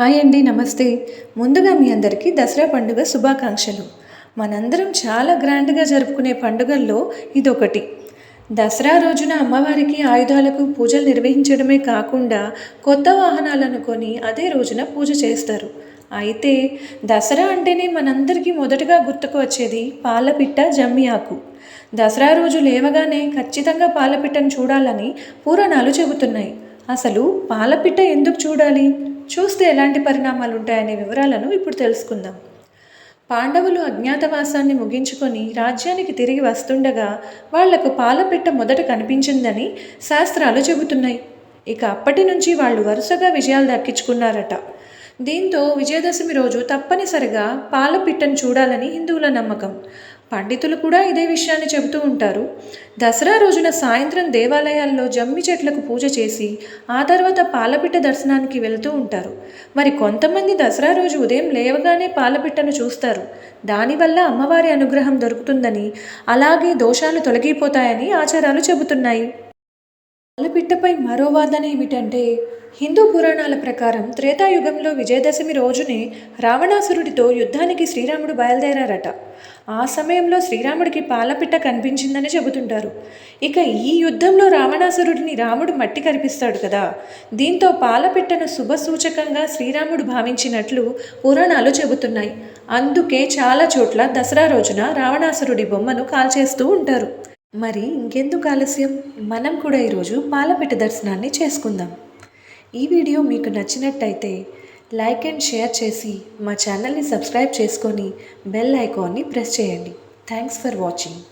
Hi అండి నమస్తే. ముందుగా మీ అందరికీ దసరా పండుగ శుభాకాంక్షలు. మనందరం చాలా గ్రాండ్గా జరుపుకునే పండుగల్లో ఇదొకటి. దసరా రోజున అమ్మవారికి ఆయుధాలకు పూజలు నిర్వహించడమే కాకుండా కొత్త వాహనాలను కొని అదే రోజున పూజ చేస్తారు. అయితే దసరా అంటేనే మనందరికీ మొదటగా గుర్తుకు వచ్చేది పాలపిట్ట జమ్మి ఆకు దసరా రోజు లేవగానే ఖచ్చితంగా పాలపిట్టను చూడాలని పురాణాలు చెబుతున్నాయి. అసలు పాలపిట్ట ఎందుకు చూడాలి? చూస్తే ఎలాంటి పరిణామాలు ఉంటాయనే వివరాలను ఇప్పుడు తెలుసుకుందాం. పాండవులు అజ్ఞాతవాసాన్ని ముగించుకొని రాజ్యానికి తిరిగి వస్తుండగా వాళ్ళకు పాలపిట్ట మొదట కనిపించిందని శాస్త్రాలు చెబుతున్నాయి. ఇక అప్పటి నుంచి వాళ్ళు వరుసగా విజయాలు దక్కించుకున్నారట. దీంతో విజయదశమి రోజు తప్పనిసరిగా పాలపిట్టను చూడాలని హిందువుల నమ్మకం. పండితులు కూడా ఇదే విషయాన్ని చెబుతూ ఉంటారు. దసరా రోజున సాయంత్రం దేవాలయాల్లో జమ్మి చెట్లకు పూజ చేసి ఆ తర్వాత పాలపిట్ట దర్శనానికి వెళ్తూ ఉంటారు. మరి కొంతమంది దసరా రోజు ఉదయం లేవగానే పాలపిట్టను చూస్తారు. దానివల్ల అమ్మవారి అనుగ్రహం దొరుకుతుందని అలాగే దోషాలు తొలగిపోతాయని ఆచారాలు చెబుతున్నాయి. పాలపిట్టపై మరో వాదన ఏమిటంటే హిందూ పురాణాల ప్రకారం త్రేతాయుగంలో విజయదశమి రోజునే రావణాసురుడితో యుద్ధానికి శ్రీరాముడు బయలుదేరారట. ఆ సమయంలో శ్రీరాముడికి పాలపిట్ట కనిపించిందని చెబుతుంటారు. ఇక ఈ యుద్ధంలో రావణాసురుడిని రాముడు మట్టి కనిపిస్తాడు కదా. దీంతో పాలపిట్టను శుభ సూచకంగా శ్రీరాముడు భావించినట్లు పురాణాలు చెబుతున్నాయి. అందుకే చాలా చోట్ల దసరా రోజున రావణాసురుడి బొమ్మను కాల్చేస్తూ ఉంటారు. మరి ఇంకెందుకు ఆలస్యం? మనం కూడా ఈరోజు పాలపిట దర్శనాన్ని చేసుకుందాం. ఈ వీడియో మీకు నచ్చినట్టయితే లైక్ అండ్ షేర్ చేసి మా ఛానల్ని సబ్స్క్రైబ్ చేసుకొని బెల్ ఐకాన్ని ప్రెస్ చేయండి. Thanks for watching.